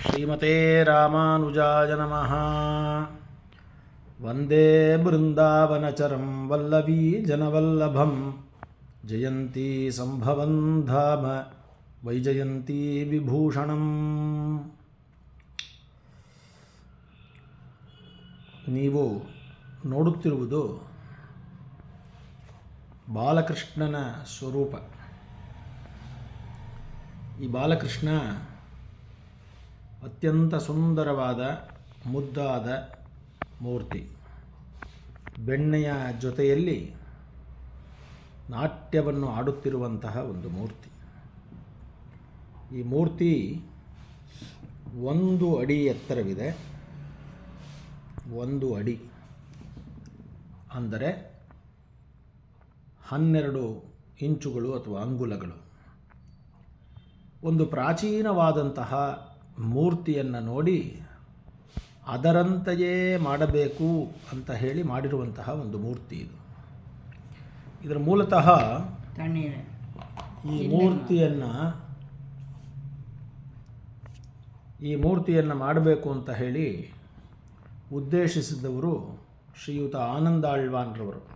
ಶ್ರೀಮತೆ ರಾಮಾನುಜಾಯ ನಮಃ. ವಂದೇ ಬೃಂದಾವನಚರಂ ವಲ್ಲಭೀ ಜನವಲ್ಲಭಂ. ಜಯಂತಿ ಸಂಭವನ್ ಧಾಮ, ವೈಜಯಂತಿ ವಿಭೂಷಣಂ. ನೀವು ನೋಡುತ್ತಿರುವುದು ಬಾಲಕೃಷ್ಣನ ಸ್ವರೂಪ. ಈ ಬಾಲಕೃಷ್ಣ ಅತ್ಯಂತ ಸುಂದರವಾದ ಮುದ್ದಾದ ಮೂರ್ತಿ. ಬೆಣ್ಣೆಯ ಜೊತೆಯಲ್ಲಿ ನಾಟ್ಯವನ್ನು ಆಡುತ್ತಿರುವಂತಹ ಒಂದು ಮೂರ್ತಿ. ಈ ಮೂರ್ತಿ ಒಂದು ಅಡಿ ಎತ್ತರವಿದೆ. ಒಂದು ಅಡಿ ಅಂದರೆ ಹನ್ನೆರಡು ಇಂಚುಗಳು ಅಥವಾ ಅಂಗುಲಗಳು. ಒಂದು ಪ್ರಾಚೀನವಾದಂತಹ ಮೂರ್ತಿಯನ್ನು ನೋಡಿ ಅದರಂತೆಯೇ ಮಾಡಬೇಕು ಅಂತ ಹೇಳಿ ಮಾಡಿರುವಂತಹ ಒಂದು ಮೂರ್ತಿ ಇದು. ಇದರ ಮೂಲತಃ ಈ ಮೂರ್ತಿಯನ್ನು ಈ ಮೂರ್ತಿಯನ್ನು ಮಾಡಬೇಕು ಅಂತ ಹೇಳಿ ಉದ್ದೇಶಿಸಿದವರು ಶ್ರೀಯುತ ಆನಂದಾಳ್ವಾನ್ರವರು.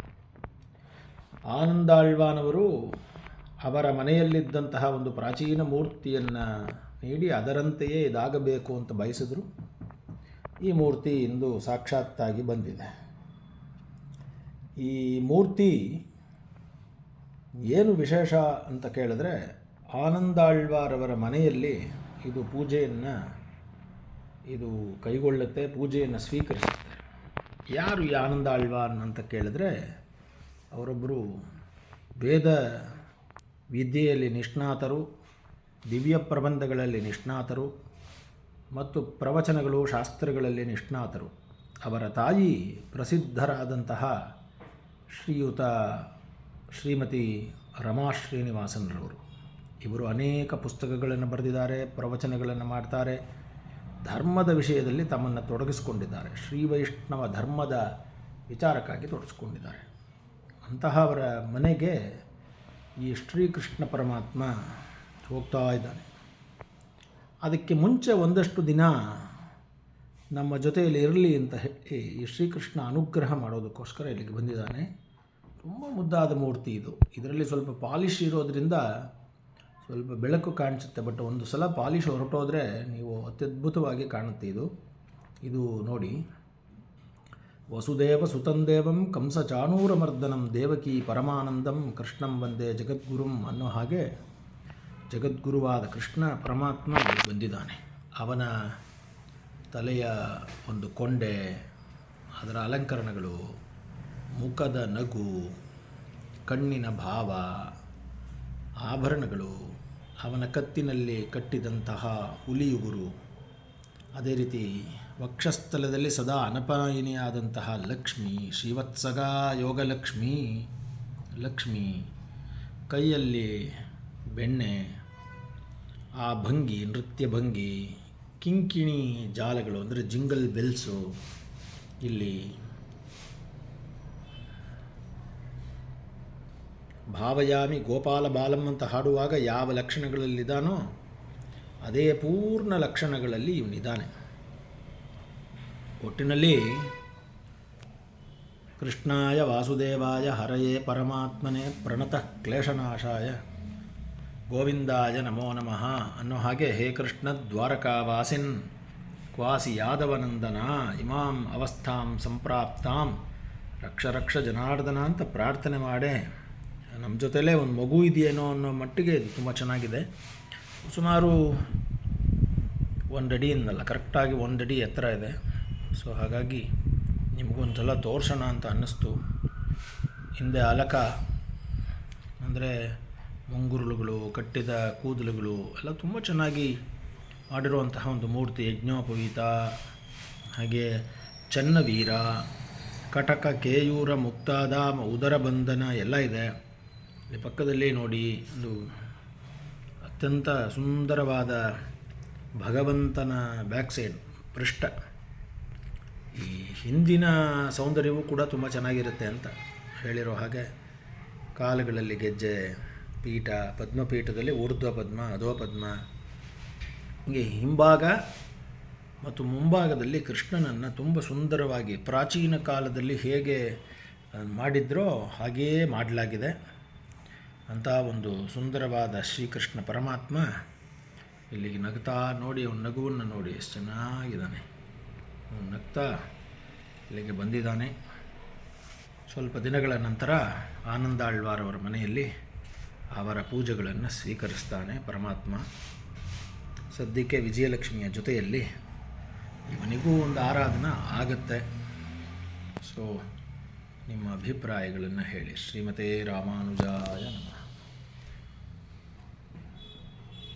ಆನಂದಾಳ್ವಾನವರು ಅವರ ಮನೆಯಲ್ಲಿದ್ದಂತಹ ಒಂದು ಪ್ರಾಚೀನ ಮೂರ್ತಿಯನ್ನು ನೀಡಿ ಅದರಂತೆಯೇ ಇದಾಗಬೇಕು ಅಂತ ಬಯಸಿದ್ರು ಈ ಮೂರ್ತಿ ಇಂದು ಸಾಕ್ಷಾತ್ತಾಗಿ ಬಂದಿದೆ. ಈ ಮೂರ್ತಿ ಏನು ವಿಶೇಷ ಅಂತ ಕೇಳಿದ್ರೆ ಆನಂದಾಳ್ವಾರವರ ಮನೆಯಲ್ಲಿ ಇದು ಪೂಜೆಯನ್ನು ಇದು ಕೈಗೊಳ್ಳುತ್ತೆ, ಪೂಜೆಯನ್ನು ಸ್ವೀಕರಿಸುತ್ತೆ. ಯಾರು ಈ ಆನಂದಾಳ್ವಾನ್ ಅಂತ ಕೇಳಿದ್ರೆ ಅವರೊಬ್ಬರು ವೇದ ವಿದ್ಯೆಯಲ್ಲಿ ನಿಷ್ಣಾತರು ದಿವ್ಯ ಪ್ರಬಂಧಗಳಲ್ಲಿ ನಿಷ್ಣಾತರು ಮತ್ತು ಪ್ರವಚನಗಳು ಶಾಸ್ತ್ರಗಳಲ್ಲಿ ನಿಷ್ಣಾತರು. ಅವರ ತಾಯಿ ಪ್ರಸಿದ್ಧರಾದಂತಹ ಶ್ರೀಯುತ ಶ್ರೀಮತಿ ರಮಾ ಶ್ರೀನಿವಾಸನ್ರವರು. ಇವರು ಅನೇಕ ಪುಸ್ತಕಗಳನ್ನು ಬರೆದಿದ್ದಾರೆ, ಪ್ರವಚನಗಳನ್ನು ಮಾಡ್ತಾರೆ. ಧರ್ಮದ ವಿಷಯದಲ್ಲಿ ತಮ್ಮನ್ನು ತೊಡಗಿಸಿಕೊಂಡಿದ್ದಾರೆ. ಶ್ರೀ ವೈಷ್ಣವ ಧರ್ಮದ ವಿಚಾರಕ್ಕಾಗಿ ತೊಡಗಿಸ್ಕೊಂಡಿದ್ದಾರೆ. ಅಂತಹ ಅವರ ಮನೆಗೆ ಈ ಶ್ರೀಕೃಷ್ಣ ಪರಮಾತ್ಮ ಹೋಗ್ತಾ ಇದ್ದಾನೆ. ಅದಕ್ಕೆ ಮುಂಚೆ ಒಂದಷ್ಟು ದಿನ ನಮ್ಮ ಜೊತೆಯಲ್ಲಿ ಇರಲಿ ಅಂತ ಹೇಳಿ ಶ್ರೀಕೃಷ್ಣ ಅನುಗ್ರಹ ಮಾಡೋದಕ್ಕೋಸ್ಕರ ಇಲ್ಲಿಗೆ ಬಂದಿದ್ದಾನೆ. ತುಂಬ ಮುದ್ದಾದ ಮೂರ್ತಿ ಇದು. ಇದರಲ್ಲಿ ಸ್ವಲ್ಪ ಪಾಲಿಶ್ ಇರೋದ್ರಿಂದ ಸ್ವಲ್ಪ ಬೆಳಕು ಕಾಣಿಸುತ್ತೆ, ಬಟ್ ಒಂದು ಸಲ ಪಾಲಿಶ್ ಹೊರಟೋದ್ರೆ ನೀವು ಅತ್ಯದ್ಭುತವಾಗಿ ಕಾಣುತ್ತೆ ಇದು. ಇದು ನೋಡಿ. ವಸುದೇವ ಸುತಂದೇವಂ ಕಂಸ ಚಾಣೂರಮರ್ದನಂ ದೇವಕಿ ಪರಮಾನಂದಂ ಕೃಷ್ಣಂ ವಂದೇ ಜಗದ್ಗುರುಂ ಅನ್ನೋ ಹಾಗೆ ಜಗದ್ಗುರುವಾದ ಕೃಷ್ಣ ಪರಮಾತ್ಮ ಬಂದಿದ್ದಾನೆ. ಅವನ ತಲೆಯ ಒಂದು ಕೊಂಡೆ, ಅದರ ಅಲಂಕರಣಗಳು, ಮುಖದ ನಗು, ಕಣ್ಣಿನ ಭಾವ, ಆಭರಣಗಳು, ಅವನ ಕತ್ತಿನಲ್ಲಿ ಕಟ್ಟಿದಂತಹ ಹುಲಿಯುಗುರು, ಅದೇ ರೀತಿ ವಕ್ಷಸ್ಥಲದಲ್ಲಿ ಸದಾ ಅನಪಾಯಿನಿಯಾದಂತಹ ಲಕ್ಷ್ಮಿ, ಶ್ರೀವತ್ಸಗ ಯೋಗಲಕ್ಷ್ಮಿ, ಲಕ್ಷ್ಮಿ, ಕೈಯಲ್ಲಿ ಬೆಣ್ಣೆ ಆ ಭಂಗಿ, ನೃತ್ಯ ಭಂಗಿ, ಕಿಂಕಿಣಿ ಜಾಲಗಳು ಅಂದರೆ ಜಿಂಗಲ್ ಬೆಲ್ಸು, ಇಲ್ಲಿ ಭಾವಯಾಮಿ ಗೋಪಾಲ ಬಾಲಂ ಅಂತ ಹಾಡುವಾಗ ಯಾವ ಲಕ್ಷಣಗಳಲ್ಲಿದ್ದಾನೋ ಅದೇ ಪೂರ್ಣ ಲಕ್ಷಣಗಳಲ್ಲಿ ಇವನಿದ್ದಾನೆ ಒಟ್ಟಿನಲ್ಲಿ ಕೃಷ್ಣಾಯ ವಾಸುದೇವಾಯ ಹರಯೇ ಪರಮಾತ್ಮನೇ ಪ್ರಣತಃ ಕ್ಲೇಶನಾಶಾಯ ಗೋವಿಂದಾಯ ನಮೋ ನಮಃ ಅನ್ನೋ ಹಾಗೆ ಹೇ ಕೃಷ್ಣ ದ್ವಾರಕಾವಾಸಿನ್, ಕ್ವಾಸಿ ಯಾದವನಂದನ, ಇಮಾಂ ಅವಸ್ಥಾಂ ಸಂಪ್ರಾಪ್ತಾಂ, ರಕ್ಷ ರಕ್ಷ ಜನಾರ್ದನ ಅಂತ ಪ್ರಾರ್ಥನೆ ಮಾಡೆ. ನಮ್ಮ ಜೊತೆಲೇ ಒಂದು ಮಗು ಇದೆಯೇನೋ ಅನ್ನೋ ಮಟ್ಟಿಗೆ ಇದು ತುಂಬ ಚೆನ್ನಾಗಿದೆ. ಸುಮಾರು ಒಂದು ಅಡಿ ಇಂದಲ್ಲ ಕರೆಕ್ಟಾಗಿ ಒಂದು ಅಡಿ ಎತ್ತರ ಇದೆ. ಸೊ ಹಾಗಾಗಿ ನಿಮಗೊಂದು ಸಲ ತೋರ್ಸೋಣ ಅಂತ ಅನ್ನಿಸ್ತು. ಹಿಂದೆ ಅಲಕ ಅಂದರೆ ಮುಂಗುರುಳುಗಳು, ಕಟ್ಟಿದ ಕೂದಲುಗಳು ಎಲ್ಲ ತುಂಬ ಚೆನ್ನಾಗಿ ಮಾಡಿರುವಂತಹ ಒಂದು ಮೂರ್ತಿ ಯಜ್ಞೋಪವೀತ. ಹಾಗೆ ಚನ್ನವೀರ, ಕಟಕ ಕೇಯೂರ ಮುಕ್ತಾದ ಉದರ ಬಂಧನ ಎಲ್ಲ ಇದೆ. ಇಲ್ಲಿ ಪಕ್ಕದಲ್ಲಿ ನೋಡಿ ಒಂದು ಅತ್ಯಂತ ಸುಂದರವಾದ ಭಗವಂತನ ಬ್ಯಾಕ್ ಸೈಡ್, ಪೃಷ್ಠ. ಈ ಹಿಂದಿನ ಸೌಂದರ್ಯವೂ ಕೂಡ ತುಂಬ ಚೆನ್ನಾಗಿರುತ್ತೆ ಅಂತ ಹೇಳಿರೋ ಹಾಗೆ ಕಾಲುಗಳಲ್ಲಿ ಗೆಜ್ಜೆ ಪೀಠ, ಪದ್ಮಪೀಠದಲ್ಲಿ ಊರ್ಧ್ವ ಪದ್ಮ ಅಧೋ ಪದ್ಮ ಹೀಗೆ ಹಿಂಭಾಗ ಮತ್ತು ಮುಂಭಾಗದಲ್ಲಿ ಕೃಷ್ಣನನ್ನು ತುಂಬ ಸುಂದರವಾಗಿ ಪ್ರಾಚೀನ ಕಾಲದಲ್ಲಿ ಹೇಗೆ ಮಾಡಿದ್ರೋ ಹಾಗೆಯೇ ಮಾಡಲಾಗಿದೆ. ಅಂತ ಒಂದು ಸುಂದರವಾದ ಶ್ರೀಕೃಷ್ಣ ಪರಮಾತ್ಮ ಇಲ್ಲಿಗೆ ನಗ್ತಾ ನೋಡಿ, ಅವನ ನಗುವನ್ನು ನೋಡಿ, ಎಷ್ಟು ಚೆನ್ನಾಗಿದ್ದಾನೆ. ಅವನು ನಗ್ತಾ ಇಲ್ಲಿಗೆ ಬಂದಿದ್ದಾನೆ. ಸ್ವಲ್ಪ ದಿನಗಳ ನಂತರ ಆನಂದಾಳ್ವಾರ್ ಅವರ ಮನೆಯಲ್ಲಿ ಅವರ ಪೂಜೆಗಳನ್ನು ಸ್ವೀಕರಿಸ್ತಾನೆ ಪರಮಾತ್ಮ. ಸದ್ಯಕ್ಕೆ ವಿಜಯಲಕ್ಷ್ಮಿಯ ಜೊತೆಯಲ್ಲಿ ಇವನಿಗೂ ಒಂದು ಆರಾಧನಾ ಆಗತ್ತೆ. ಸೊ ನಿಮ್ಮ ಅಭಿಪ್ರಾಯಗಳನ್ನು ಹೇಳಿ. ಶ್ರೀಮತೇ ರಾಮಾನುಜಾಯ ನಮಃ.